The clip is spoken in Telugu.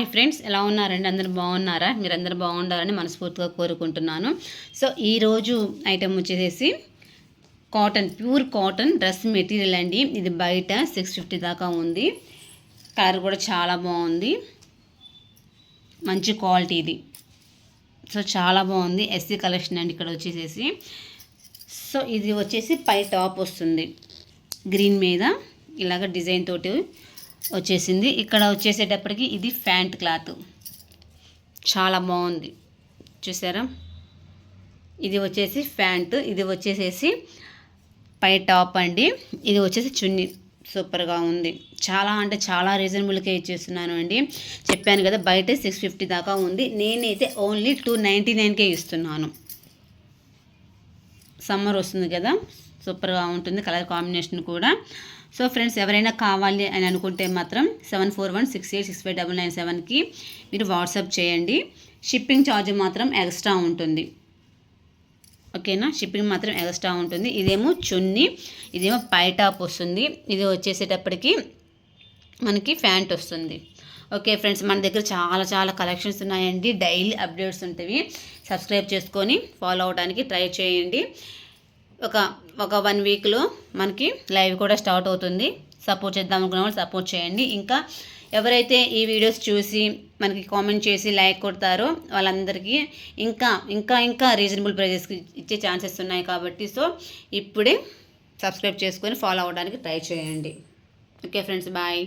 హాయ్ ఫ్రెండ్స్ ఎలా ఉన్నారండి? అందరు బాగున్నారా? మీరు అందరు బాగుండాలని మనస్ఫూర్తిగా కోరుకుంటున్నాను. సో ఈరోజు ఐటెం వచ్చేసి cotton pure cotton dress material అండి. ఇది బయట సిక్స్ ఫిఫ్టీ దాకా ఉంది. కలర్ కూడా చాలా బాగుంది. మంచి క్వాలిటీ ఇది. సో చాలా బాగుంది. ఎస్సీ కలెక్షన్ అండి ఇక్కడ వచ్చేసేసి. సో ఇది వచ్చేసి పై టాప్ వస్తుంది. గ్రీన్ మీద ఇలాగ డిజైన్ తోటి వచ్చేసింది. ఇక్కడ వచ్చేసేటప్పటికి ఇది ఫ్యాంట్ క్లాత్. చాలా బాగుంది. చూసారా? ఇది వచ్చేసి ఫ్యాంట్ ఇది వచ్చేసేసి పై టాప్ అండి. ఇది వచ్చేసి చున్నీ. సూపర్గా ఉంది. చాలా అంటే చాలా రీజనబుల్కే ఇచ్చేస్తున్నాను అండి. చెప్పాను కదా బయట సిక్స్ ఫిఫ్టీ దాకా ఉంది. నేనైతే ఓన్లీ టూ నైంటీ నైన్కే ఇస్తున్నాను. సమ్మర్ వస్తుంది కదా. సూపర్గా ఉంటుంది కలర్ కాంబినేషన్ కూడా. సో ఫ్రెండ్స్ ఎవరైనా కావాలి అని అనుకుంటే మాత్రం seven four one six eight six five double nine సెవెన్కి మీరు వాట్సాప్ చేయండి. షిప్పింగ్ ఛార్జ్ మాత్రం ఎక్స్ట్రా ఉంటుంది. ఓకేనా షిప్పింగ్ మాత్రం ఎక్స్ట్రా ఉంటుంది. ఇదేమో చున్నీ ఇదేమో పై టాప్ వస్తుంది. ఇది వచ్చేసేటప్పటికి మనకి ఫ్యాంట్ వస్తుంది. ఓకే ఫ్రెండ్స్ మన దగ్గర చాలా చాలా కలెక్షన్స్ ఉన్నాయండి. డైలీ అప్డేట్స్ ఉంటాయి సబ్స్క్రైబ్ చేసుకొని ఫాలో అవడానికి ట్రై చేయండి. ఒక ఒక వన్ వీక్లో మనకి లైవ్ కూడా స్టార్ట్ అవుతుంది. సపోర్ట్ చేద్దాం అనుకున్న వాళ్ళు సపోర్ట్ చేయండి. ఇంకా ఎవరైతే ఈ వీడియోస్ చూసి మనకి కామెంట్ చేసి లైక్ కొడతారో వాళ్ళందరికీ ఇంకా ఇంకా ఇంకా రీజనబుల్ ప్రైజెస్కి ఇచ్చే ఛాన్సెస్ ఉన్నాయి కాబట్టి సో ఇప్పుడే సబ్స్క్రైబ్ చేసుకొని ఫాలో అవ్వడానికి ట్రై చేయండి. Okay friends bye